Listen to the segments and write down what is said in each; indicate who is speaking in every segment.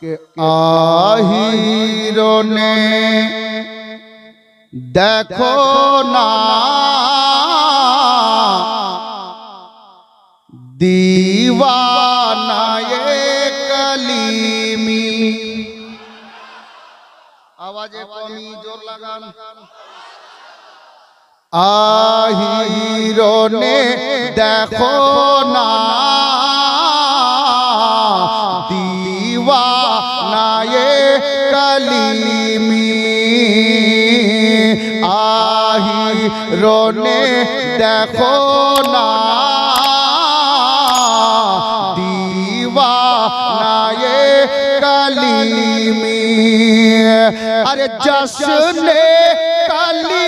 Speaker 1: কে আহিরনে দেখো না দিওয়ানায়ে কলিমি। আওয়াজে কমি জোর লাগান। আহিরনে দেখো না আহিরনে দেখো না। দিওয়ানায়ে কলিমি। আরে জশনে কালি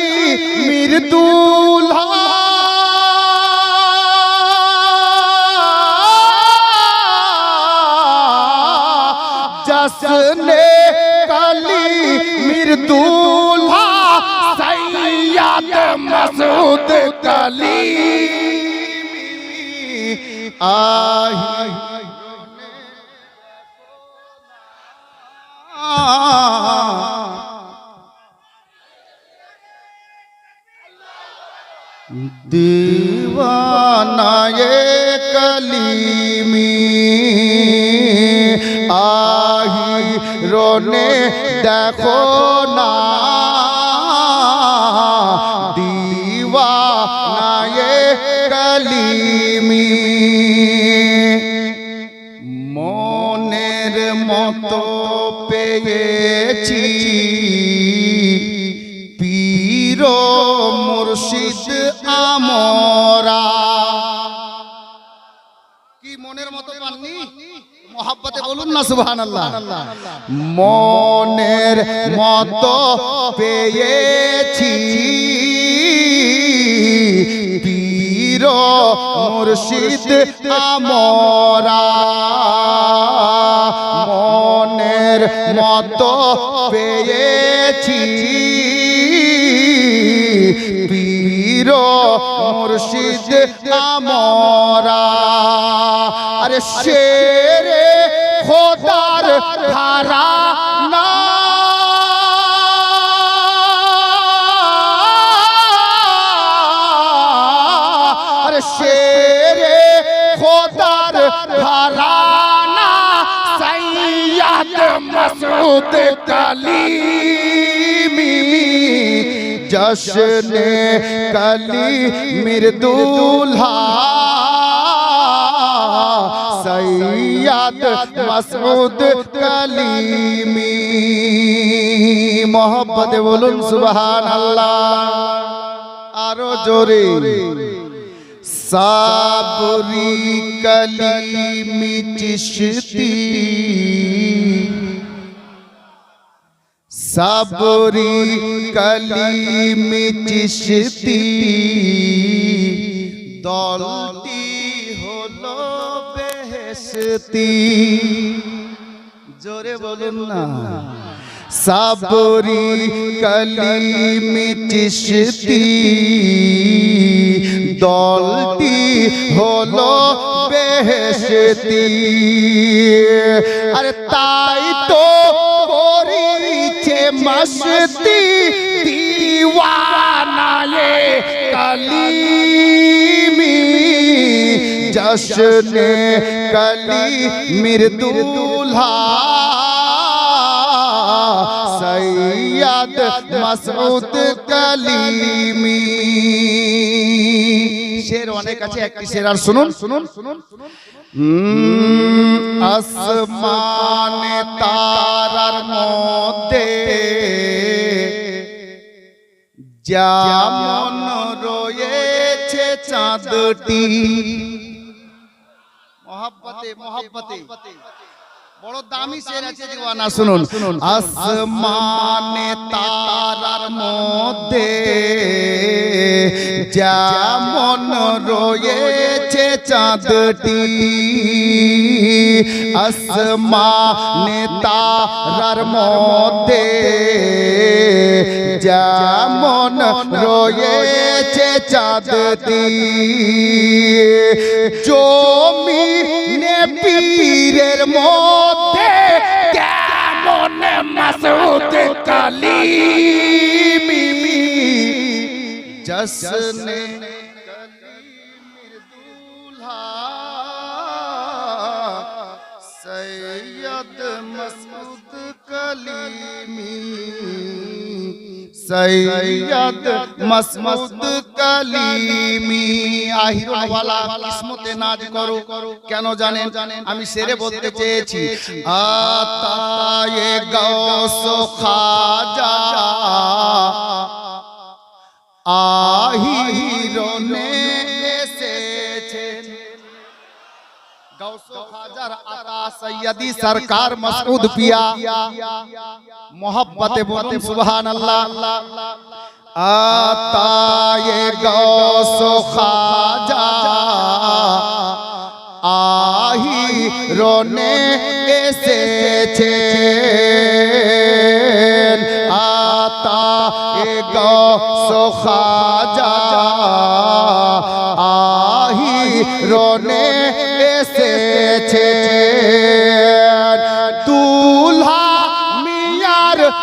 Speaker 1: মির দুলহা মাসুদ কালি আই দিওয়ানায়ে কলিমি আহি রনে দেখো না প্রেমী মনের মতো পেয়েছি। পীর মুর্শিদ আমরা। কি মনের মতো পাননি? না মনের মতো পেয়েছি। পীর মুর্শিদ আমরা। মনের মতো পেয়েছি। পীর মুর্শিদ আমরা। আরে শেরে খোদার সৈয়দ মসউদ কলিমি জশনে কলি মির দুলহা সৈয়দ মসউদ কলিমি মোহব্বতে বলুন সুবহানাল্লাহ। আরও জোরে। সাবরি কলিমি চিশতি। সাবরি কলিমি চিশতি। দলটি হলো বেহেশতি। জোরে বলুন না। সাবরি কলিমি চিশতি দলটি হলো বেহেশতি। আরে তাই মস্তি দিওয়ানায়ে কলিমি জশনে কলি মির দুলহা সৈয়দ মসউদ কলিমি শের অনেক আছে একটি শের আর শুনুন। শুনুন শুনুন আসমানে তারার মধ্যে যেমন রয়েছে চাঁদটি। মহাব্বতে মহাব্বতে। বড় দামি শের আছে দিওয়ানা শুনুন। আসমানে তারার মধ্যে যেমন রয়েছে চাঁদটি আসমানে তারার মধ্যে যেমন রয়েছে চাঁদটি। জমি পীরের মধ্যে مسعود کلیمی جس نے সৈয়দ মসমুদ কালিমি আহিরুল ওয়ালা কিসমতে নাজ করো কেন জানেন? আমি সেরে বলতে চেয়েছি আতায়ে গাউস খাজা, আহিরনে سیدی سرکار مسعود پیا، محبت بولن سبحان اللہ آتا یہ گوس و خاجہ آہی رونے ایسے چھین آتا یہ گوس و خواجہ، آہی رونے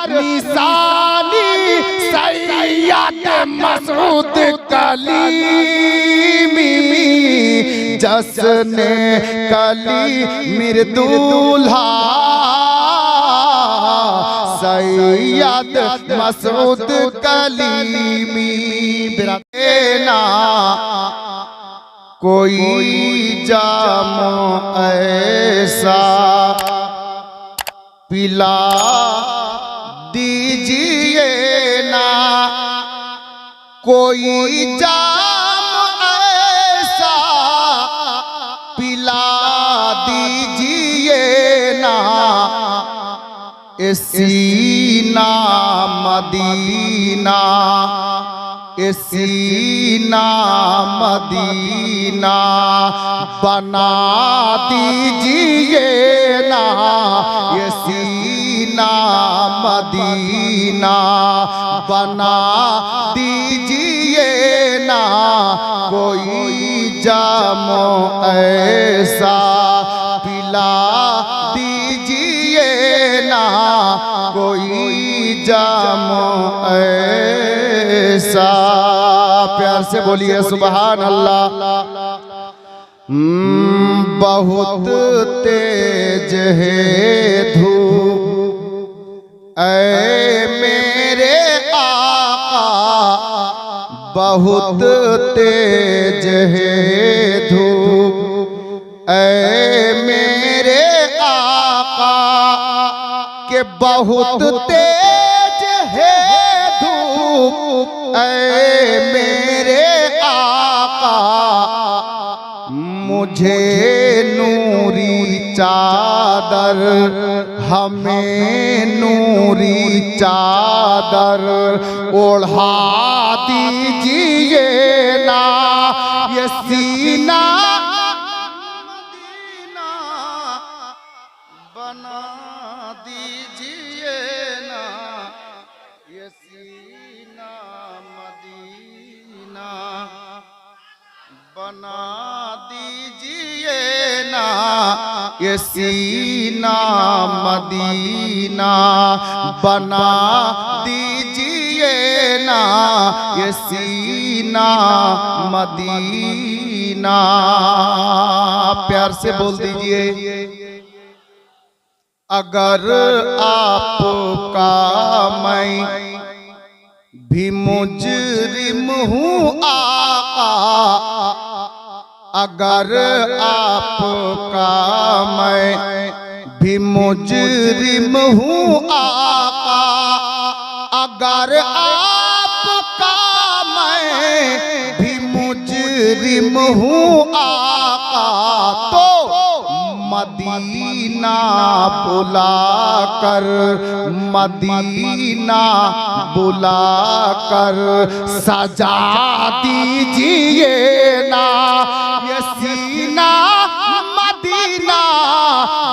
Speaker 1: میزانی سیاد
Speaker 2: مسعود کلیمی
Speaker 1: جس نے کلی میر دولہا سید مسعود کلیمی براتینا کوئی جام ایسا پلا کوئی جام ایسا پلا دیجئے نا اسینا مدینہ मदीना बना بنا دیجئے نا اسینا مدینہ بنا دی جامو ایسا پلا دیجیے نا، کوئی جامو ایسا۔ پیار سے بولیے، سبحان اللہ۔ بہت تیج ہے دھو اے میرے बहुत तेज है धूप ऐ मेरे आका के बहुत तेज है धूप ऐ मेरे आका मुझे नूरी चादर چادر ہمیں نوری چادر۔ اڑھا دیجیے نا یہ سینہ یہ سینہ مدینہ بنا دیجیے نا، یہ سینہ مدینہ۔ پیار سے بول دیجیے۔ اگر آپ کا میں بھی مجرم ہوں اگر آپ کا میں بھی مجرم ہوں آقا، اگر آپ کا میں بھی مجرم ہوں آقا، تو مدینہ مدینہ بلا کر، مدینہ بلا کر۔ سجا دیجیے نا یسینہ مدینہ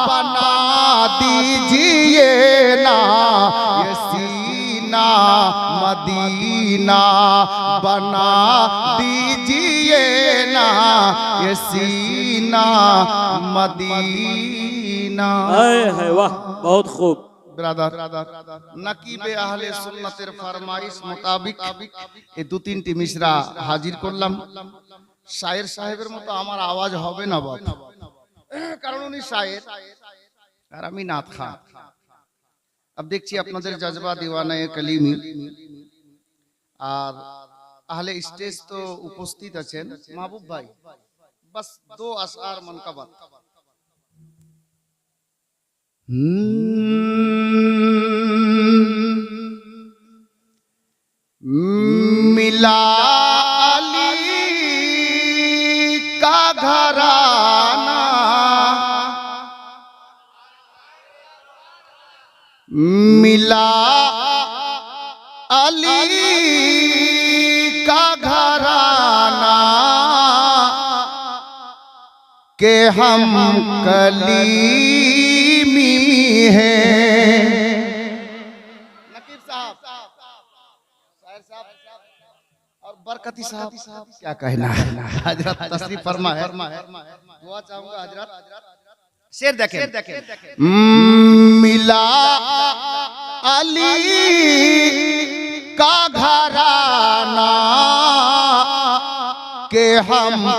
Speaker 1: بنا دیجیے نا۔ یسینہ مدینہ بنا دیجیے
Speaker 3: نا۔ یسینہ مدینہ बहुत खूब
Speaker 1: ব্রাদার নাকিবে আহলে সুন্নাতের ফরমাইশ মোতাবিক এই দু তিনটি মিশরা হাজির করলাম শায়ের সাহেবের মতো আমার আওয়াজ হবে না বাপ কারণ উনি শায়ের আর আমি নাথ খা अब দেখছি আপনাদের জজবা দিওয়ানায়ে কলিমি আর আহলে স্টেজ তো উপস্থিত আছেন মাহবুব ভাই বাস দো আশার মনকাবাত ملا علی کا گھرانہ ملا علی کا گھرانہ کہ ہم کلی ہے۔ نقیب صاحب سائر صاحب، اور برکتی صاحب، کیا کہنا ہے؟ حضرت تصریف فرما ہے۔ دعا چاہوں گا حضرت۔ شیر دیکھیں۔ ملا علی کا گھرانا کہ ہم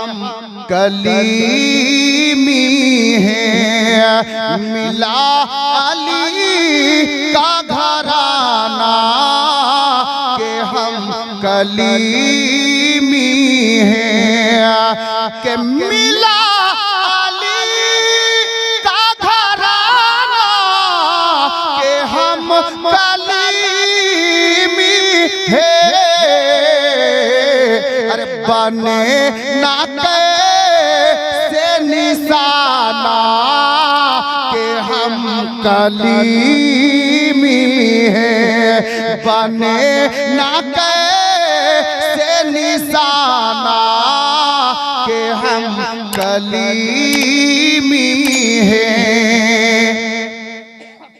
Speaker 1: کلیمی ہے۔ ملا علی کا گھرانا کہ ہم کلیمی ہے کہ ملا بنے تعلیمی ہے۔ بنے نہ سے نسانہ کہ ہم کلیمی ہے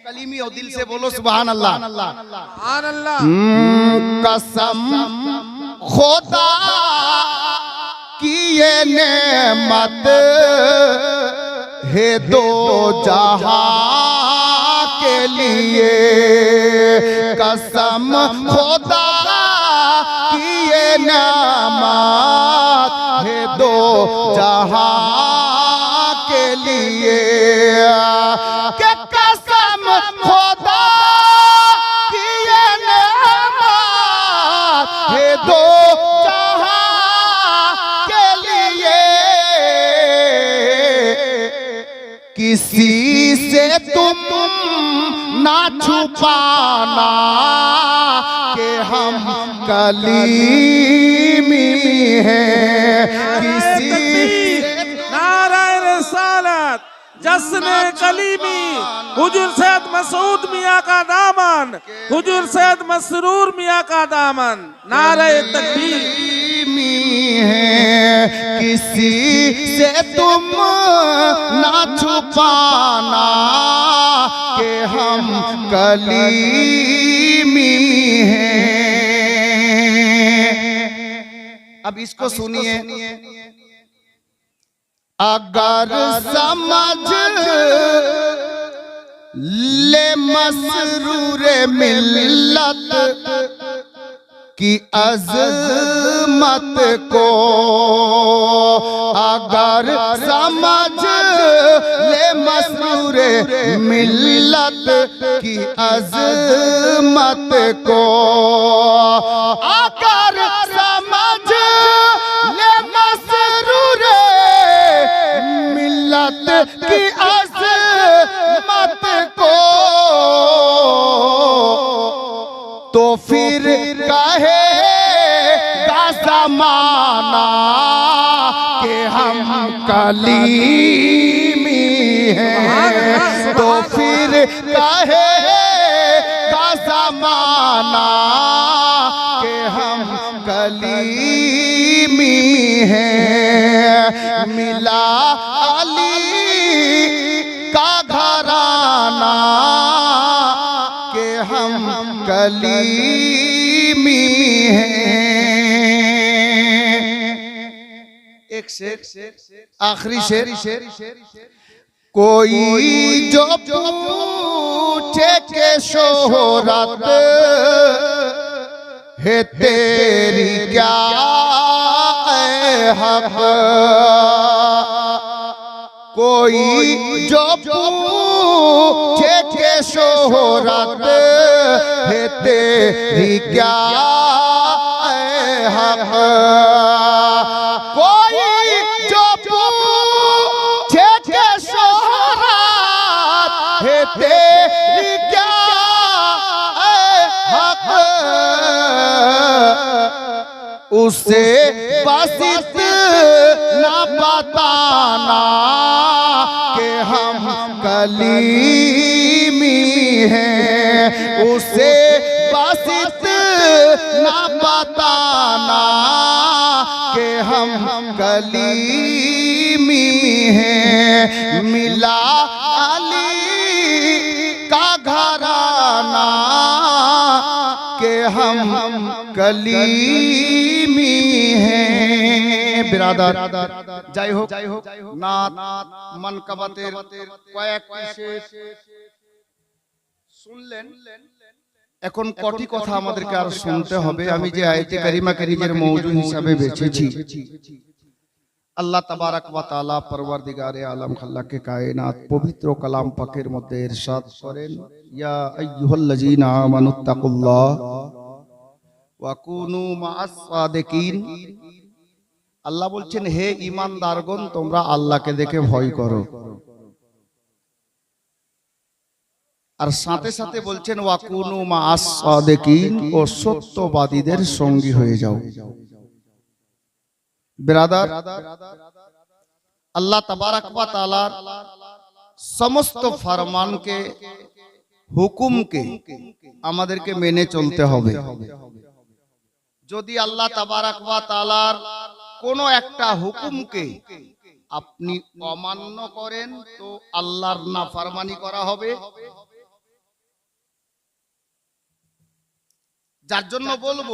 Speaker 1: کلیمی ہو دل سے بولو سبحان
Speaker 2: اللہ۔ سبحان
Speaker 1: اللہ۔ قسم خدا کی یہ نعمت ہے دو جہاں۔ लिए कसम खुदा की ये नेमत है दो जहां ना छुपाना कि हम कलीमी हैं किसी से
Speaker 2: नाराय रसालत जश्न कलीमी हुजूर सैयद मसूद मियाँ का दामन हुजूर सैयद मसरूर मियाँ का दामन नाराय तकबीर
Speaker 1: علمی ہے کسی سے تم نہ چھپانا کہ ہم کلیمی ہیں۔ اب اس کو سنیے۔ اگر سمجھ لے مسرور ملت کی عظمت کو اگر سمجھ لے مسرور ملت کی عظمت کو اگر سمجھ لے مسرور ملت کی عظمت کو تو مانا کہ ہم کلیمی ہیں تو پھر کہے کا زمانہ کہ ہم کلیمی ہیں ملا علی کا گھرانہ کہ ہم کلی ایک شیر آخری شیر کوئی جو پوچھے کہ شہرت ہے تیری کیا اے حق کوئی جو پوچھے کہ شہرت ہے تیری کیا اے حق اسے واسط نہ بتانا کہ ہم کلیمی ہیں۔ اسے واسط نہ بتانا کہ ہم کلیمی ہیں۔ ملا علی کا گھرانا کہ ہم کلی हैं बिरादर যাই হোক যাই হোক নাত মানকাবাতের কয়েক বিশেষ শুনলেন এখন কটি কথা আমাদেরকে আর শুনতে হবে আমি যে আয়তে কারিমাকে নিজের মৌজু হিসাবে বেছেছি আল্লাহ তাবারাক ওয়া তাআলা পরওয়ারদিগারে আলম খাল্লাকে কায়নাত পবিত্র কালাম পাকের মধ্যে ইরশাদ করেন ইয়া আইয়ুহাল্লাযীনা আমানুত্তাকুল্লাহ আল্লাহ বলছেন, হে ঈমানদারগণ, তোমরা আল্লাহকে দেখে ভয় করো। আর সাথে সাথে বলছেন ওয়া কুনু মাআস ও সত্যবাদীদের সঙ্গী হয়ে যাও। ব্রাদার, আল্লাহ তাবারাক ওয়া তাআলার সমস্ত ফরমানকে, হুকুমকে আমাদেরকে মেনে চলতে হবে। যদি আল্লাহ তাবারাক ওয়া তাআলার কোন একটা হুকুমকে আপনি অমান্য করেন, তো আল্লাহর নাফরমানি করা হবে। যার জন্য বলব,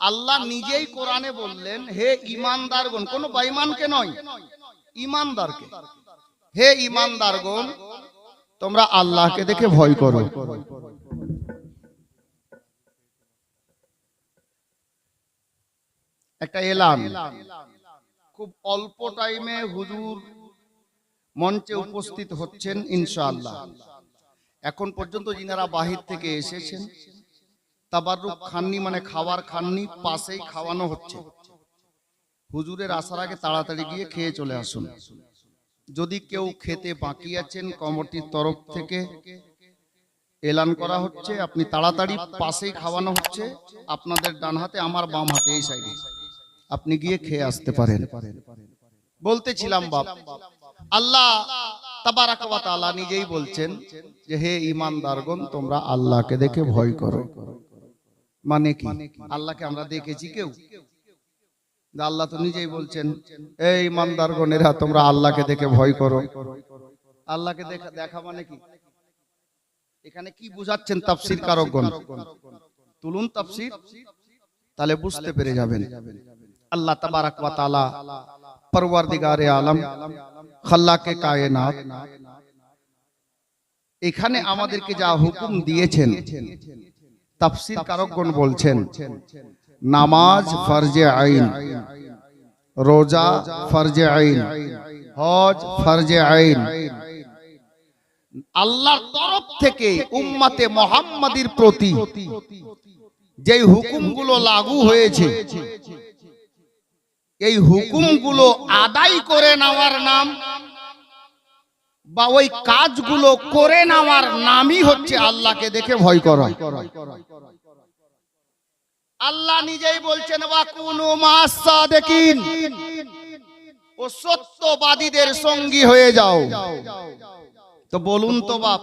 Speaker 1: আল্লাহ নিজেই কোরআনে বললেন, হে ইমানদারগণ কোন বাইমানকে নয় ইমানদারকে হে ইমানদারগণ তোমরা আল্লাহকে দেখে ভয় করো। একটা এলান খুব অল্প টাইমে হুজুর মঞ্চে উপস্থিত হচ্ছেন, ইনশাআল্লাহ। এখন পর্যন্ত যিনারা বাহির থেকে এসেছেন। তাবারুক খাননি মানে খাবার খাননি, পাশেই খাওয়ানো হচ্ছে। হুজুরের আসার আগে তাড়াতাড়ি গিয়ে খেয়ে চলে আসুন। যদি কেউ খেতে বাকি আছেন, কমিটির তরফ থেকে এলান করা হচ্ছে, আপনি তাড়াতাড়ি পাশেই খাওয়ানো হচ্ছে, আপনাদের ডান হাতে, আমার বাম হাতে, এই সাইডে। আপনি গিয়ে খেয়ে আসতে পারেন। বলতেছিলাম বাপ। আল্লাহ নিজেই বলছেন যে হে ঈমানদারগণ তোমরা আল্লাহকে দেখে ভয় করো। মানে কি? আল্লাহকে আমরা দেখেছি কেউ? আল্লাহ তো নিজেই বলছেন এই ঈমানদারগণেরা তোমরা আল্লাহকে দেখে ভয় করো। আল্লাহকে দেখা দেখা মানে কি? এখানে কি বুঝাচ্ছেন তাফসীর কারকগণ তুলুন তাফসীর তাহলে বুঝতে পেরে যাবেন। আল্লাহ তাবারাক তাআলা পরওয়ারদিগারে আলম, খাল্লাকে কায়নাত। এখানে আমাদেরকে যা হুকুম দিয়েছেন, তাফসীর কারকগণ বলছেন, নামাজ ফরজে আইন, রোজা ফরজে আইন, হজ ফরজে আইন। আল্লাহর তরফ থেকে উম্মতে মোহাম্মদীর প্রতি যেই হুকুমগুলো লাগু হয়েছে এই হুকুমগুলো আদায় করে নেওয়ার নাম বা ওই কাজগুলো করে নেওয়ার নামই হচ্ছে আল্লাহকে দেখে ভয় করা। আল্লাহ নিজেই বলছেন মাসাদিকিন ও সত্যবাদীদের সঙ্গী হয়ে যাও। তো বলুন তো বাপ,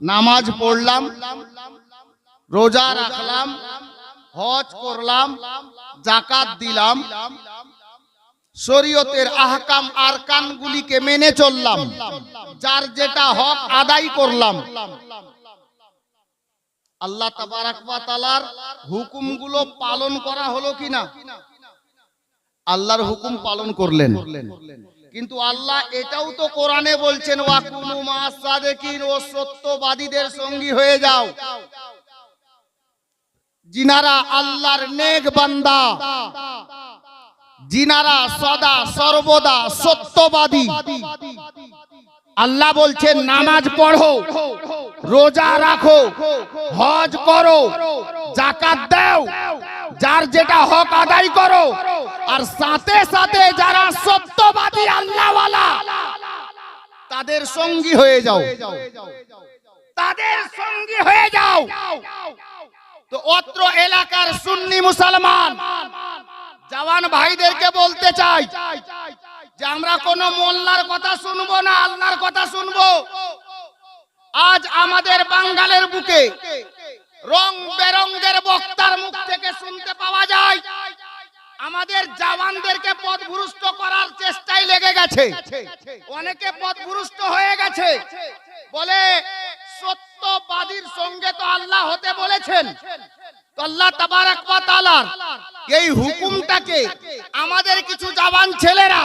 Speaker 1: নামাজ পড়লাম, রোজা রাখলাম, হজ করলাম জাকাত দিলাম শরীয়তের আহকাম আরকান গুলিকে মেনে চললাম। যার যেটা হক আদায় করলাম। আল্লাহ তাআলার হুকুমগুলো পালন করা হলো কিনা? আল্লাহর হুকুম পালন করলেন। কিন্তু আল্লাহ এটাও তো কোরআনে বলছেন ও সত্যবাদীদের সঙ্গী হয়ে যাও। জিনারা আল্লাহর নেক বান্দা। জিনারা সদা সর্বদা সত্যবাদী। আল্লাহ বলছেন, নামাজ পড়ো, রোজা রাখো, হজ করো জাকাত দাও, যার যেটা হক আদায় করো, আর সাথে সাথে যারা সত্যবাদী আল্লাহওয়ালা, তাদের সঙ্গী হয়ে যাও। তাদের সঙ্গী হয়ে যাও। তো অত্র এলাকার সুন্নি মুসলমান জওয়ান ভাইদেরকে বলতে চাই যে আমরা কোন মোল্লার কথা শুনব না, আল্লাহর কথা শুনব। আজ আমাদের বাঙ্গালের বুকে রং বেরঙ্গের বক্তার মুখ থেকে শুনতে পাওয়া যায়, আমাদের জওয়ানদেরকে পথভ্রষ্ট করার চেষ্টাই লেগে গেছে। অনেকে পথভ্রষ্ট হয়ে গেছে। বলে, সত্যবাদীর সঙ্গে তো আল্লাহ হতে বলেছেন। তো আল্লাহ তাবারাক এই হুকুমটাকে আমাদের কিছু জাবান ছেলেরা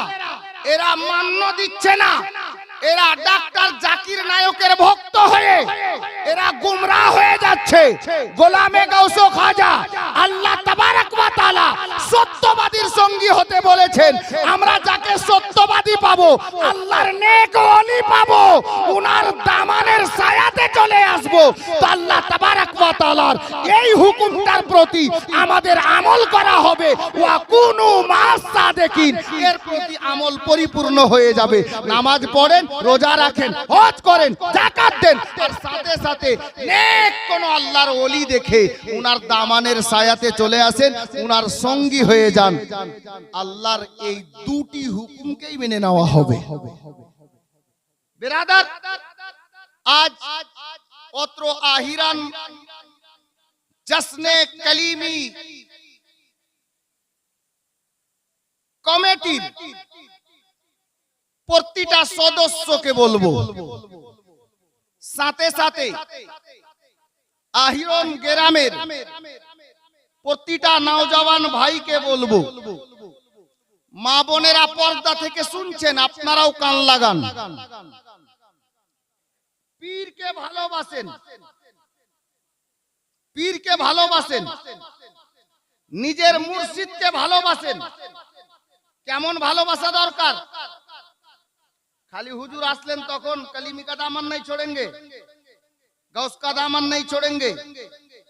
Speaker 1: এরা মান্য দিচ্ছে না। এরা ডাক্তার জাকির নায়কের ভক্ত হয়ে এরা গুমরাহ হয়ে যাচ্ছে। গোলামে গাউসো খাজা আল্লাহ তাবারাক সত্যবাদীর সঙ্গী হতে বলেছেন, আমরা যাকে সত্যবাদী পাবো, আল্লাহর নেক ওলি পাবো, উনার দামানের ছায়াতে চলে আসব, তো আল্লাহ তাবারাক ওয়া তাআলার এই হুকুমটার প্রতি আমাদের আমল করা হবে। ওয়া কুনু মাস সাদেকিন, এর প্রতি আমল পরিপূর্ণ হয়ে যাবে। নামাজ পড়েন রোজা রাখেন, হজ করেন, যাকাত দেন। আর সাথে সাথে নেক কোন আল্লাহর ওলি দেখে উনার দামানের ছায়াতে চলে আসেন, উনার সঙ্গী হয়ে যান। আল্লাহর এই দুটি হুকুমকেই মেনে নেওয়া হবে। বেরাদার, আজ অত্র আহিরান জসনে কলিমি কমিটির প্রতিটা সদস্যকে বলব। সাথে সাথে আহিরন গ্রামের প্রতিটা নওজওয়ান ভাইকে বলব। মা বোনেরা পর্দা থেকে শুনছেন আপনারাও কান লাগান। পীরকে ভালোবাসেন। পীরকে ভালোবাসেন। নিজের মুর্শিদকে ভালোবাসেন। কেমন ভালোবাসা দরকার? খালি হুজুর আসলেন তখন कलीमी का दामन नहीं छोड़ेंगे गौस का दामन नहीं छोड़ेंगे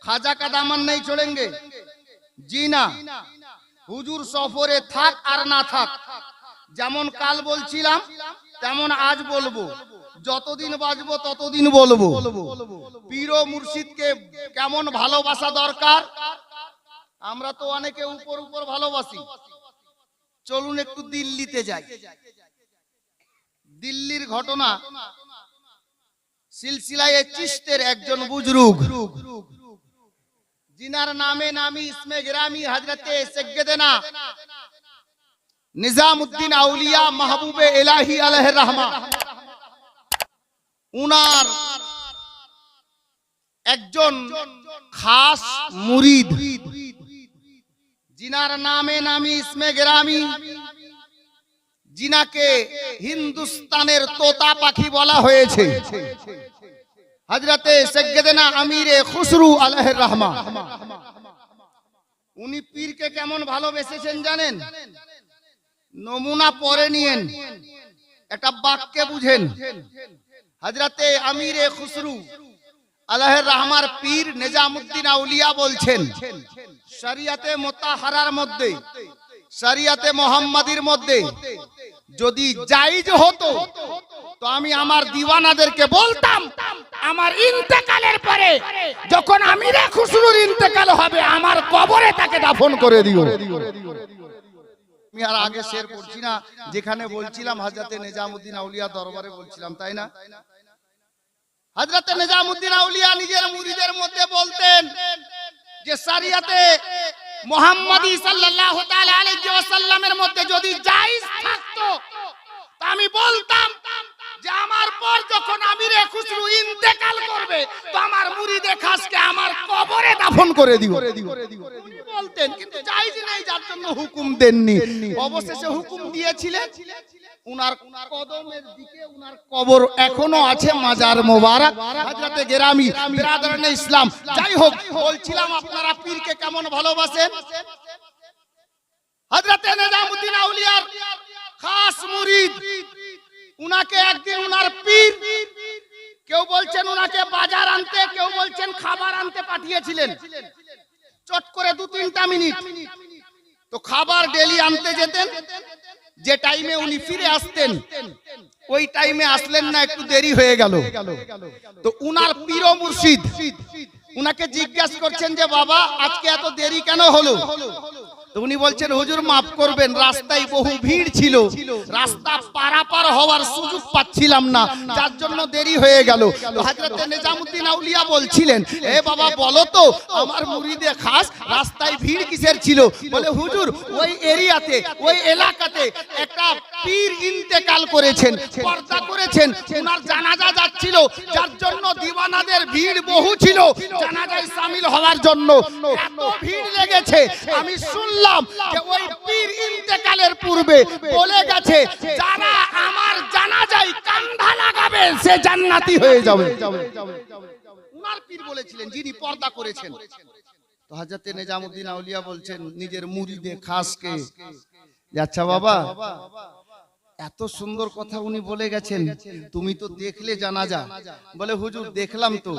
Speaker 1: খাজা का दामन नहीं छोड़ेंगे জি না হুজুর সফরে থাক আর না থাক যেমন কাল বলছিলাম তেমন আজ বলবো যতদিন বাজবো ততদিন বলবো পীর ও মুর্শিদকে কেমন ভালোবাসা দরকার আমরা তো অনেকে উপর উপর ভালোবাসি চলুন একটু দিল্লিতে যাই দিল্লির ঘটনা। সিলসিলায় চিস্তের একজন বুজরুগ। জিনার নামে নামি ইসমে গ্রামি হজরতে সৈয়দনা নিজামউদ্দিন আউলিয়া মাহবুবে এলাহি আলাইহির রহমা উনার একজন খাস মুরিদ। জিনার নামে নামি ইসমে গ্রামি জিনাকে হিন্দুস্তানের তোতা পাখি বলা হয়েছে। হজরতে সৈয়দনা আমিরে খুসরু আলাইহির রহমা। উনি পীরকে কেমন ভালোবেসেছেন জানেন? নমুনা পরে নিয়েন। একটা বাক্যে বুঝেন। হাজরাতে আমিরে খুসরু আল্লাহের রহমার পীর নিজামুদ্দিন আউলিয়া বলছেন, শরিয়াতে মোতাহারার মধ্যে শরিয়াতে মোহাম্মদীর মধ্যে যদি জায়েজ হতো, তো আমি আমার দিওয়ানাদেরকে বলতাম, আমার ইন্তেকালের পরে যখন আমিরে খুসরুর ইন্তেকাল হবে, আমার কবরে তাকে দাফন করে দিও। আমি আর আগে শের করছি না, যেখানে বলছিলাম হাজরাতে নিজামুদ্দিন আউলিয়া দরবারে বলছিলাম, তাই না? হজরত নিজামুদ্দিন আউলিয়া নিজের মুরিদের মধ্যে বলতেন যে সারিয়াতে মোহাম্মদী সাল্লাল্লাহু তাআলা আলাইহি ওয়াসাল্লামের মধ্যে যদি জায়েজ থাকতো তা আমি বলতাম যে আমার পর যখন আমিরে খুসরু ইন্তেকাল করবে তো আমার মুরিদে খাসকে আমার কবরে দাফন করে দিও। উনি বলতেন কিন্তু জায়েজ নাই যার জন্য হুকুম দেননি। অবশেষে হুকুম দিয়েছিলেন। আছে, মাজার ইসলাম। যাই হোক পীরকে কেমন ভালোবাসেন? আউলিয়ার উনাকে একদিন উনার পীর, কেউ বলছেন উনাকে বাজার আনতে, কেউ বলছেন খাবার আনতে পাঠিয়েছিলেন। চট করে দু তিনটা মিনিট। তো খাবার ডেলি আনতে যেতেন যে টাইমে উনি ফিরে আসতেন, ওই টাইমে আসলেন না, একটু দেরি হয়ে গেল। তো উনার পীর মুর্শিদ, উনাকে জিজ্ঞাসা করছেন যে, বাবা, আজকে এত দেরি কেন হলো? তো উনি বলছেন, হুজুর, মাফ করবেন, রাস্তায় বহু ভিড় ছিল। রাস্তা পারাপার হওয়ার সুযোগ পাচ্ছিলাম না, যার জন্য দেরি হয়ে গেল। তো হযরতে নিজামউদ্দিন আউলিয়া বলছিলেন, এ বাবা, বলো তো, আমার মুরিদে খাস রাস্তায় ভিড় কিসের ছিল? বলে, হুজুর, ওই এরিয়াতে, ওই এলাকাতে একটা পীর ইন্তেকাল করেছেন, পর্দা করেছেন ওনার জানাজা যাচ্ছিল, যার জন্য দিওয়ানাদের ভিড় বহু ছিল, জানাজায় সামিল হওয়ার জন্য। এত ভিড় লেগেছে, আমি শুনলাম যে ওই পীর ইন্তেকালের পূর্বে বলে গেছে, যারা আমার জানাজায় কান্ধা লাগাবে, সে জান্নাতি হয়ে যাবে। উনার পীর বলেছিলেন, যিনি পর্দা করেছেন। তো হাজরতে নিজামউদ্দিন আউলিয়া বলছেন, নিজের মুরিদে খাসকে। আচ্ছা বাবা এত সুন্দর কথা উনি বলে গেছেন তুমি তো দেখলে জানা যা। বলে হুজুর দেখলাম তো।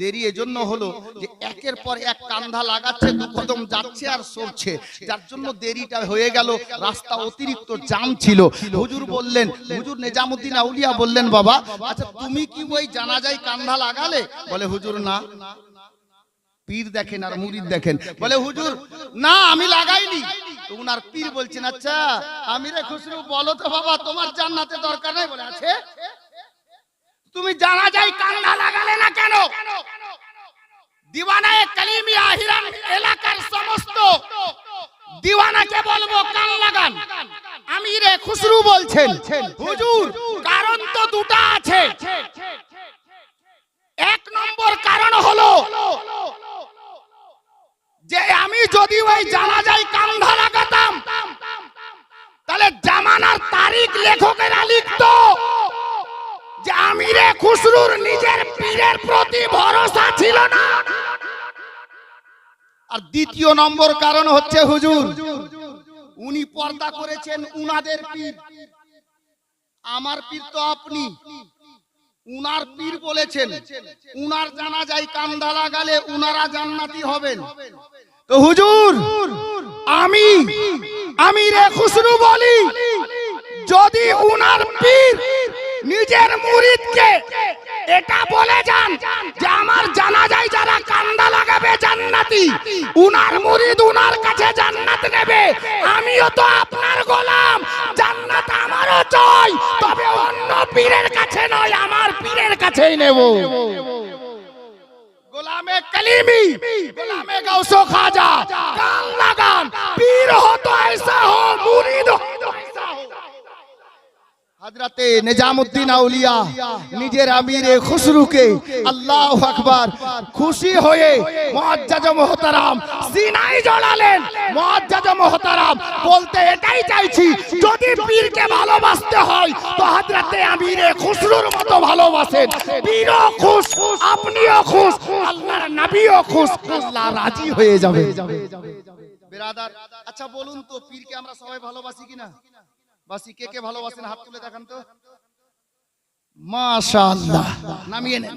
Speaker 1: দেরি এজন্য হলো যে একের পর এক কান্ধা লাগাচ্ছে দু কদম যাচ্ছে আর সরছে। যার জন্য দেরিটা হয়ে গেল রাস্তা অতিরিক্ত জাম ছিল। হুজুর বললেন হুজুর নিজামুদ্দিন আউলিয়া বললেন বাবা আচ্ছা তুমি কি ওই জানাজায় কান্ধা লাগালে? বলে হুজুর না। পীর দেখেন আর মুরিদ দেখেন বলে হুজুর না আমি লাগাইনি। উনার পীর বলছেন আচ্ছা আমি রে খুশরু বলো তো বাবা তোমার জান্নাতে দরকার নেই? বলে আছে। তুমি জানা যাই কান্দা লাগালে না কেন? দিওয়ানায়ে কালিমি আহিরান এলাকার সমস্ত দিওয়ানাকে বলব কান লাগান। আমি রে খুশরু বলছেন হুজুর কারণ তো দুটা আছে। এক নম্বর কারণ হলো যে আমি যদি ওই জানা যায় কান্ধা লাগাতাম তাহলে জামানার তারিখ লেখকেরা লিখতো যে আমিরে খুসরুর নিজের পীরের প্রতি ভরসা ছিল না। আর দ্বিতীয় নম্বর কারণ হচ্ছে হুজুর, উনি পর্দা করেছেন উনাদের পীর। আমার পীর তো আপনি। উনার পীর বলেছেন, উনার জানা যায় কান্দা লাগালে উনারা জান্নাতি হবেন। তো হুজুর, আমি আমি রে খুসরু বলি, যদি উনার পীর নিজের মুরিদকে এটা বলে যান যে আমার জানা যায় যারা কান্দা লাগাবে জান্নাতি, উনার মুরিদ উনার কাছে জান্নাত নেবে, আমিও তো আপনার আমারও চাই তবে অন্য পীরের কাছে নয় আমার পীরের কাছেই নেব গোলামে কলিমি গোলামে গৌসো খাজা কান লাগান পীর हो तो ऐसा हो मुरीद हो तो ऐसा हो হযরতে নিজামউদ্দিন আউলিয়া নিজের আমিরে খুসরুকে আল্লাহু আকবার খুশি হয়ে মুআজ্জাজ মুহতারাম সিনাই জড়ালেন। মুআজ্জাজ মুহতারাম বলতে এটাই চাইছি যদি পীরকে ভালোবাসতে হয় তো হযরতে আমিরে খুসরুর মতো ভালোবাসেন। পীরও খুশ আপনিও খুশ আল্লাহর নবীও খুশ আল্লাহ রাজি হয়ে যাবে। বেরাদার আচ্ছা বলুন তো পীরকে আমরা সবাই ভালোবাসি কিনা? বাসি কে কে ভালোবাসেন? হাত তুলে দেখান তো। মাশাআল্লাহ। নামিয়ে নেন।